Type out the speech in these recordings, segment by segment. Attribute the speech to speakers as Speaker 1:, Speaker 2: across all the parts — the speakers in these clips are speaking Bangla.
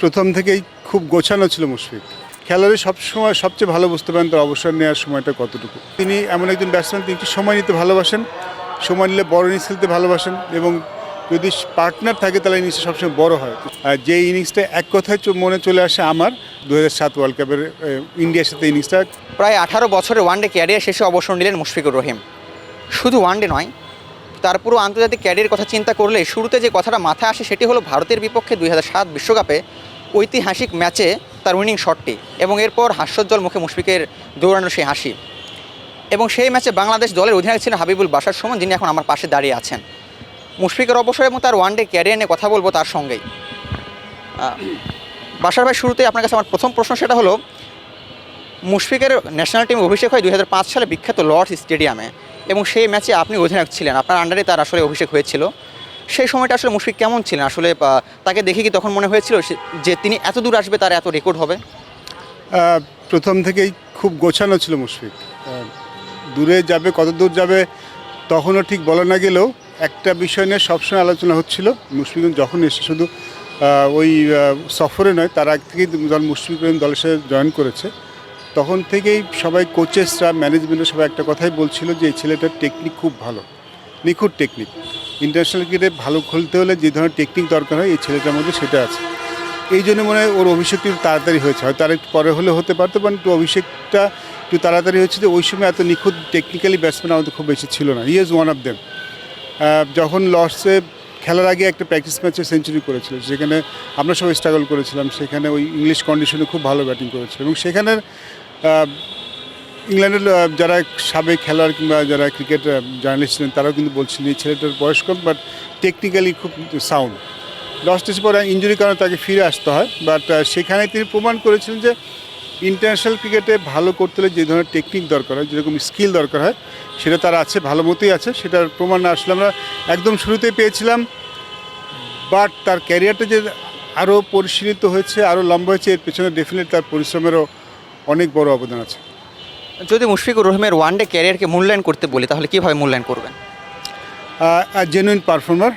Speaker 1: প্রথম থেকেই খুব গোছানো ছিল মুশফিক। খেলারে সবসময় সবচেয়ে ভালো বুঝতে পারেন তার অবসর নেওয়ার সময়টা কতটুকু। তিনি এমন একজন ব্যাটসম্যান তিনি একটু সময় নিতে ভালোবাসেন, সময় নিলে বড় ইনিংস খেলতে ভালোবাসেন এবং যদি পার্টনার থাকে তাহলে ইনিংসটা সবসময় বড় হয়। আর যে ইনিংসটা এক কথায় মনে চলে আসে আমার দু সাত ওয়ার্ল্ড কাপের ইন্ডিয়ার সাথে ইনিংসটা
Speaker 2: প্রায় আঠারো বছরের ওয়ানডে ক্যারিয়ার শেষে অবসর নিলেন মুশফিকুর রহিম। শুধু ওয়ানডে নয় তার পুরো আন্তর্জাতিক ক্যারিয়ার কথা চিন্তা করলে শুরুতে যে কথাটা মাথায় আসে সেটি হলো ভারতের বিপক্ষে দুই বিশ্বকাপে ঐতিহাসিক ম্যাচে তার উইনিং শটটি এবং এরপর হাস্যোজ্জ্বল মুখে মুশফিকের দৌড়ানো সেই হাসি। এবং সেই ম্যাচে বাংলাদেশ দলের অধিনায়ক ছিলেন হাবিবুল বাসার সমন, যিনি এখন আমার পাশে দাঁড়িয়ে আছেন। মুশফিকের অবসর এবং তার ওয়ানডে ক্যারিয়ার নিয়ে কথা বলব তার সঙ্গেই। বাসার ভাই শুরুতে আপনার কাছে আমার প্রথম প্রশ্ন সেটা হলো, মুশফিকের ন্যাশনাল টিম অভিষেক হয় দুই হাজার পাঁচ সালে বিখ্যাত লর্ডস স্টেডিয়ামে। এবং সেই ম্যাচে আপনি অধিনায়ক ছিলেন। আপনার আন্ডারে তার আসলে অভিষেক হয়েছিল। সেই সময়টা আসলে মুশফিক কেমন ছিলেন? আসলে তাকে দেখে কি তখন মনে হয়েছিল যে তিনি এত দূর আসবে তার এত রেকর্ড হবে?
Speaker 1: প্রথম থেকেই খুব গোছানো ছিল মুশফিক। দূরে যাবে, কত দূর যাবে, তখনও ঠিক বলা না গেলেও একটা বিষয় নিয়ে সবসময় আলোচনা হচ্ছিল। মুশফিক যখন এসে শুধু ওই সফরে নয়, তার আগ থেকেই মুশফিক দলের সাথে জয়েন করেছে তখন থেকেই সবাই কোচেসরা ম্যানেজমেন্টের সবাই একটা কথাই বলছিল যে, এই ছেলেটার টেকনিক খুব ভালো। নিখুঁত টেকনিক ইন্টারন্যাশনাল ক্রিকেটে ভালো খেলতে হলে যে ধরনের টেকনিক দরকার হয়, এই ছেলেটার মধ্যে সেটা আছে। এই জন্য মনে হয় ওর অভিষেকটা একটু তাড়াতাড়ি হয়েছে। হয়তো আর একটু পরে হলে হতে পারতো বাট একটু অভিষেকটা একটু তাড়াতাড়ি হয়েছে যে, ওই সময় এত নিখুঁত টেকনিক্যালি ব্যাটসম্যান আমাদের খুব বেশি ছিল না। ইয়েজ ওয়ান অফ দেম যখন লর্ডসে খেলার আগে একটা প্র্যাকটিস ম্যাচে সেঞ্চুরি করেছিল সেখানে আমরা সবাই স্ট্রাগল করেছিলাম, সেখানে ওই ইংলিশ কন্ডিশনে খুব ভালো ব্যাটিং করেছিল এবং সেখানে ইংল্যান্ডের যারা সাবেক খেলোয়াড় কিংবা যারা ক্রিকেট জার্নালিস্ট ছিলেন, তারাও কিন্তু বলছিলেন এই ছেলেটার বয়স কম বাট টেকনিক্যালি খুব সাউন্ড লস্ট এসে পরে ইঞ্জুরির কারণে তাকে ফিরে আসতে হয় বাট সেখানে তিনি প্রমাণ করেছিলেন যে ইন্টারন্যাশনাল ক্রিকেটে ভালো করতে হলে যে ধরনের টেকনিক দরকার হয়, যেরকম স্কিল দরকার হয়, সেটা তার আছে, ভালো মতোই আছে, সেটার প্রমাণ আসলে আমরা একদম শুরুতেই পেয়েছিলাম বাট তার ক্যারিয়ারটা যে আরও পরিশীলিত হয়েছে, আরও লম্বা হয়েছে, এর পেছনে ডেফিনেট তার পরিশ্রমেরও অনেক বড় অবদান আছে।
Speaker 2: যদি মুশফিকুর রহিমের ওয়ানডে ক্যারিয়ারকে মূল্যায়ন করতে বলি তাহলে কীভাবে মূল্যায়ন করবেন?
Speaker 1: Genuine performer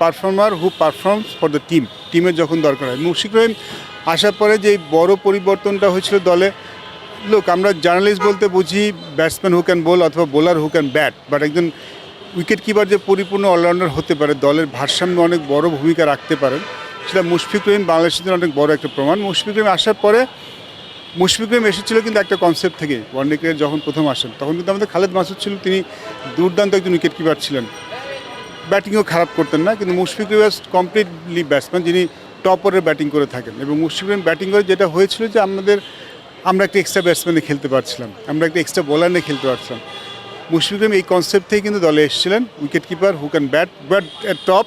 Speaker 1: performer who performs for the team টিমের যখন দরকার হয়। মুশিক রহিম আসার পরে যে বড় পরিবর্তনটা হয়েছিল দলে লোক আমরা জার্নালিস্ট বলতে বুঝি ব্যাটসম্যান হু ক্যান বল অথবা bowler who can bat but একজন উইকেট কিপার যে পরিপূর্ণ অলরাউন্ডার হতে পারে দলের ভারসাম্য অনেক বড় ভূমিকা রাখতে পারেন সেটা মুশফিক রহিম বাংলাদেশের জন্য অনেক বড় একটা প্রমাণ। মুশফিক রহিম আসার পরে মুশফিক রহিম এসেছিল কিন্তু একটা কনসেপ্ট থেকে ওয়ানডে ক্রিকেট যখন প্রথম আসেন, তখন কিন্তু আমাদের খালেদ মাসুদ ছিল, তিনি দুর্দান্ত একজন উইকেট কিপার ছিলেন। ব্যাটিংও খারাপ করতেন না, কিন্তু মুশফিক রহিম কমপ্লিটলি ব্যাটসম্যান যিনি টপ অর্ডারে ব্যাটিং করে থাকেন। এবং মুশফিক ব্যাটিং করে যেটা হয়েছিল যে আমাদের, আমরা একটা এক্সট্রা ব্যাটসম্যানে খেলতে পারছিলাম, আমরা একটা এক্সট্রা বোলার নিয়ে খেলতে পারছিলাম। মুশফিক এই কনসেপ্ট থেকে কিন্তু দলে এসেছিলেন wicket keeper who can bat bat at top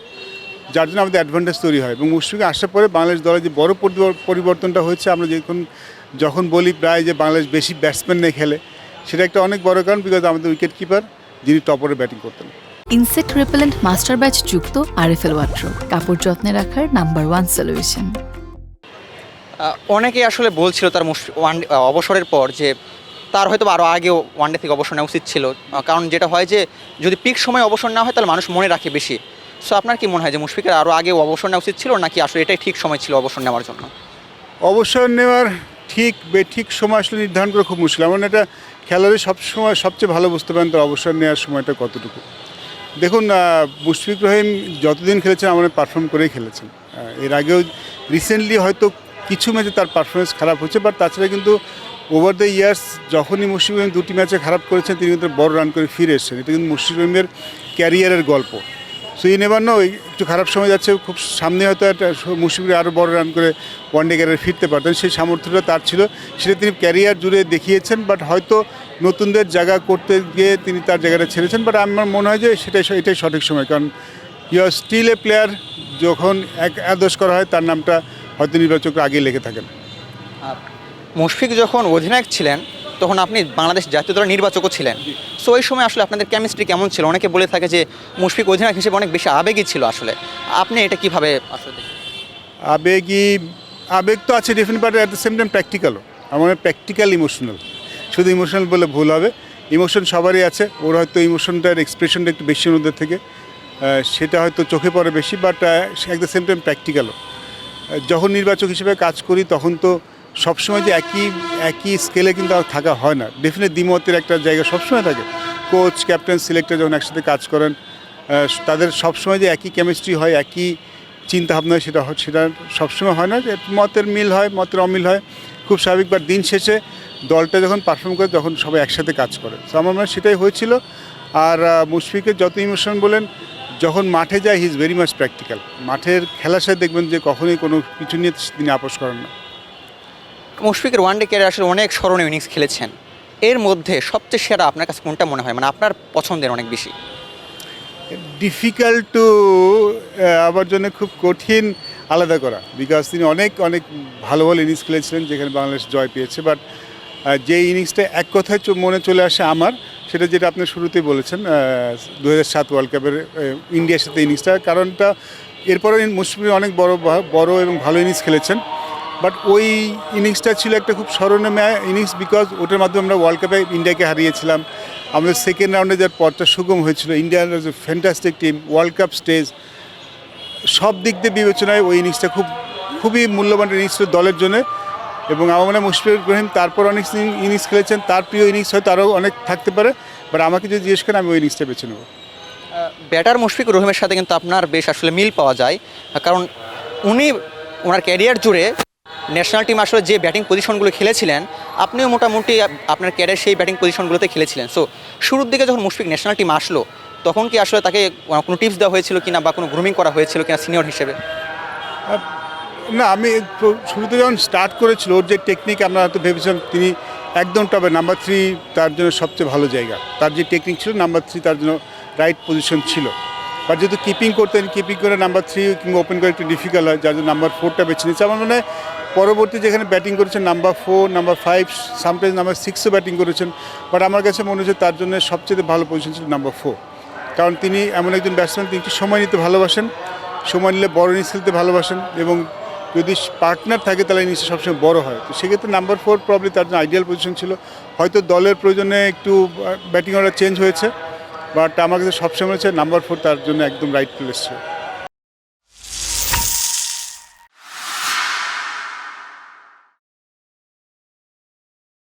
Speaker 1: যার জন্য আমাদের অ্যাডভান্টেজ তৈরি হয়। এবং মুশফিক আসার পরে বাংলাদেশ দলে যে বড় পরিবর- পরিবর্তনটা হয়েছে, আমরা যখন যখন বলি প্রায় যে বাংলাদেশ বেশি ব্যাটসম্যান নিয়ে খেলে সেটা একটা অনেক বড় কারণ বিকজ আমাদের উইকেট কিপার যিনি টপ অর্ডারে ব্যাটিং করতেন।
Speaker 3: ইনসেক্ট রিপেলেন্ট মাস্টার ব্যাচ যুক্ত আরএফএল ওয়াট্রো কাপড় যত্নে রাখার নাম্বার ওয়ান সলিউশন
Speaker 2: অনেকেই আসলে বলছিল তার ওয়ান অবসরের পর যে তার হয়তো আরও আগেও ওয়ানডে থেকে অবসর নেওয়া উচিত ছিল। কারণ যেটা হয় যে যদি পিক সময় অবসর নেওয়া হয় তাহলে মানুষ মনে রাখে বেশি। সো আপনার কি মনে হয় যে মুশফিকের আরও আগে অবসর নেওয়া উচিত ছিল নাকি আসলে এটাই ঠিক সময় ছিল অবসর নেওয়ার জন্য?
Speaker 1: অবসর নেওয়ার ঠিক বে ঠিক সময় আসলে নির্ধারণ করা খুব মুশকিল। এমন এটা খেলোয়াড়ে সবসময় সবচেয়ে ভালো বুঝতে পারেন তার অবসর নেওয়ার সময়টা কতটুকু। দেখুন মুশফিক রহিম যতদিন খেলেছেন আমাদের পারফর্ম করেই খেলেছেন। এর আগেও রিসেন্টলি হয়তো কিছু ম্যাচে তার পারফরমেন্স খারাপ হচ্ছে বাট তাছাড়া কিন্তু ওভার দ্য ইয়ার্স যখনই মুশফিক রহিম দুটি ম্যাচে খারাপ করেছেন, তিনি কিন্তু বড় রান করে ফিরে এসেছেন। এটা কিন্তু মুশফিক রহিমের ক্যারিয়ারের গল্প। সো এই নেবার নো একটু খারাপ সময় যাচ্ছে, খুব সামনে হয়তো একটা মুশফিক আরও বড় রান করে ওয়ানডে ক্যারিয়ারে ফিরতে পারতেন। সেই সামর্থ্যটা তার ছিল। সেটা তিনি ক্যারিয়ার জুড়ে দেখিয়েছেন বাট হয়তো নতুনদের জায়গা করতে গিয়ে তিনি তার জায়গাটা ছেড়েছেন। বাট আমার মনে হয় যে সেটাই এটাই সঠিক সময়, কারণ you are still a player যখন এক, আদর্শ করা হয়, তার নামটা হয়তো নির্বাচকরা আগে লেগে থাকেন।
Speaker 2: মুশফিক যখন অধিনায়ক ছিলেন তখন আপনি বাংলাদেশ জাতীয় দলের নির্বাচকও ছিলেন। সো ওই সময় আসলে আপনাদের কেমিস্ট্রি কেমন ছিল? অনেকে বলে থাকে যে মুশফিক অধিনায়ক হিসেবে অনেক বেশি আবেগী ছিল আসলে। আপনি এটা কীভাবে আসলে?
Speaker 1: আবেগই আবেগ তো আছে definite but at the same time প্র্যাকটিক্যালও আমার প্র্যাকটিক্যাল ইমোশনাল শুধু ইমোশনাল বলে ভুল হবে। ইমোশন সবারই আছে। ওর হয়তো ইমোশনটার এক্সপ্রেশনটা একটু বেশি ওদের থেকে। সেটা হয়তো চোখে পড়ে বেশি but at the same time প্র্যাকটিক্যালও যখন নির্বাচক হিসেবে কাজ করি তখন তো সবসময় যে একই একই স্কেলে কিন্তু আর থাকা হয় না। ডেফিনেট দ্বিমতের একটা জায়গা সবসময় থাকে। কোচ ক্যাপ্টেন সিলেক্টর যখন একসাথে কাজ করেন তাদের সবসময় যে একই কেমিস্ট্রি হয়, একই চিন্তা ভাবনা হয়, সেটা সেটা সবসময় হয় না যে মতের মিল হয়, মতের অমিল হয়। খুব স্বাভাবিক বা দিন শেষে দলটা যখন পারফর্ম করে, তখন সবাই একসাথে কাজ করে। তো আমার মনে হয় সেটাই হয়েছিল। আর মুশফিকের যত ইমোশন বলেন, যখন মাঠে যায় he is very much practical মাঠের খেলার সাথে দেখবেন যে কখনোই কোনো কিছু নিয়ে তিনি আপোষ করেন না।
Speaker 2: মুশফিকের ওয়ানডে ক্যারিয়ার আসলে অনেক স্মরণীয় ইনিংস খেলেছেন। এর মধ্যে সবচেয়ে সেরা আপনার কাছে কোনটা মনে হয়? মানে আপনার পছন্দের অনেক বেশি।
Speaker 1: ডিফিকাল্ট টু আমার জন্য খুব কঠিন আলাদা করা। বিকজ তিনি অনেক অনেক ভালো ভালো ইনিংস খেলেছিলেন, যেখানে বাংলাদেশ জয় পেয়েছে। বাট যে ইনিংসটা এক কথায় মনে চলে আসে আমার, সেটা যেটা আপনি শুরুতেই বলেছেন দু সাত ওয়ার্ল্ড কাপের ইন্ডিয়ার সাথে ইনিংসটা কারণটা এরপরে মুশফিক অনেক বড় বড় এবং ভালো ইনিংস খেলেছেন। বাট ওই ইনিংসটা ছিল একটা খুব স্মরণীয় ইনিংস বিকজ ওটার মাধ্যমে আমরা ওয়ার্ল্ড কাপে ইন্ডিয়াকে হারিয়েছিলাম। আমাদের সেকেন্ড রাউন্ডে যার পরটা সুগম হয়েছিল ইন্ডিয়ার fantastic team world cup stage সব দিক দিয়ে বিবেচনায় ওই ইনিংসটা খুব, খুবই মূল্যবান ইনিংস ছিল দলের জন্য। এবং আমার মনে মুশফিকুর রহিম তারপর অনেক ইনিংস খেলেছেন, তার প্রিয় ইনিংস হয়তো আরও অনেক থাকতে পারে। বাট আমাকে যদি জিজ্ঞেস করেন, আমি ওই ইনিংসটা বেছে নেব।
Speaker 2: ব্যাটার মুশফিকুর রহিমের সাথে কিন্তু আপনার বেশ আসলে মিল পাওয়া যায়। কারণ উনি ওনার ক্যারিয়ার জুড়ে ন্যাশনাল টিম আসলে যে ব্যাটিং পজিশনগুলো খেলেছিলেন, আপনিও মোটামুটি আপনার ক্যারিয়ার সেই ব্যাটিং পজিশনগুলোতে খেলেছিলেন। সো শুরুর দিকে যখন মুশফিক ন্যাশনাল টিম আসলো, তখন কি আসলে তাকে কোনো টিপস দেওয়া হয়েছিল কিনা বা কোনো গ্রুমিং করা হয়েছিল কিনা সিনিয়র হিসেবে?
Speaker 1: না, আমি শুরুতে যখন স্টার্ট করেছিল, ওর যে টেকনিক আমরা হয়তো ভেবেছিলাম তিনি একদম টপে নাম্বার থ্রি তার জন্য সবচেয়ে ভালো জায়গা। তার যে টেকনিক ছিল নাম্বার থ্রি তার জন্য রাইট পজিশন ছিল। বা যেহেতু কিপিং করতেন কিপিং করে নাম্বার থ্রি কিংবা ওপেন করে একটু ডিফিকাল্ট হয়, যার জন্য নাম্বার ফোরটা বেছে নিয়েছে। আমার মনে হয় পরবর্তী যেখানে ব্যাটিং করেছেন, number four, number five sometimes number সিক্সও batting করেছেন, বাট আমার কাছে মনে হচ্ছে তার জন্য সবচেয়ে ভালো পজিশন ছিল নাম্বার ফোর। কারণ তিনি এমন একজন ব্যাটসম্যান তিনি একটু সময় নিতে ভালোবাসেন, সময় নিলে বড় ইনিংস খেলতে ভালোবাসেন এবং যদি পার্টনার থাকে তাহলে ইনিংসটা সবসময় বড় হয়। তো সেক্ষেত্রে নাম্বার ফোর প্রবলি তার জন্য আইডিয়াল পজিশন ছিল। হয়তো দলের প্রয়োজনে একটু ব্যাটিং অর্ডার চেঞ্জ হয়েছে, বাট আমার কাছে সবসময় হচ্ছে নাম্বার ফোর তার জন্য একদম রাইট প্লেস ছিল।